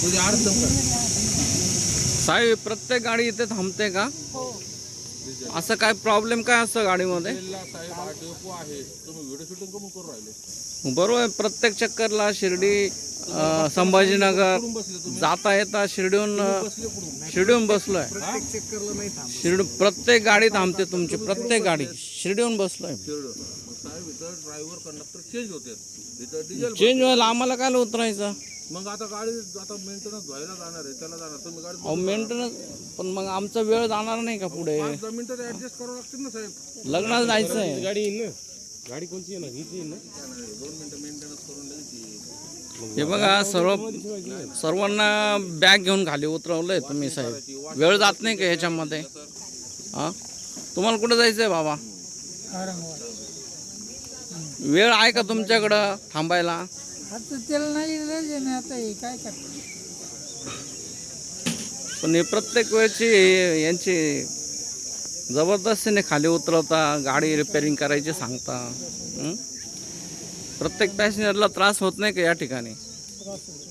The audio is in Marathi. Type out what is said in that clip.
तुझी अडचण काय साहेब प्रत्येक गाडी इथे थांबते का? हो. असं काय प्रॉब्लेम काय असतं गाडीमध्ये? बरोबर आहे. प्रत्येक चक्करला शिर्डी संभाजीनगर जाता येता शिर्डीहून शिर्डीहून बसलोय. हा? शिर्डी प्रत्येक गाडी थांबते तुमची. प्रत्येक गाडी. शिर्डीहून बसलोय शिरडं. मग साहेब इथं ड्रायव्हर कंडक्टर चेंज होते. इथं डिझेल चेंज व्हायला आम्हाला काय उतरायचं मग आता गाडी आता मेंटेनन्स व्हायला जाणार आहे त्याला जाणार. तुम्ही गाडी अहो मेंटेनन्स पण मग आमचा वेळ जाणार नाही का पुढे? पाच दहा मिनिटं ऍडजस्ट करावं लागतील ना साहेब. लग्नात जायचंय. गाडी येईल ना? गाडी आहे ना हीच येईल ना? दोन मिनिटं मेंटेनन्स करून लगेच येईल. हे बघा सर्व सर्वांना बॅग घेऊन खाली उतरवलंय तुम्ही साहेब. वेळ जात नाही का ह्याच्यामध्ये? हा? तुम्हाला कुठं जायचंय बाबा? औरंगाबाद. वेळ आहे का तुमच्याकडं थांबायला? आता त्याला नाही इलाज आहे ना आता हे काय करतो पण हे प्रत्येक वेळची यांची जबरदस्तीने खाली उतरवता गाडी रिपेअरिंग करायची सांगता हं? प्रत्येक पॅसेंजरला त्रास होत नाही का या ठिकाणी त्रास होतो.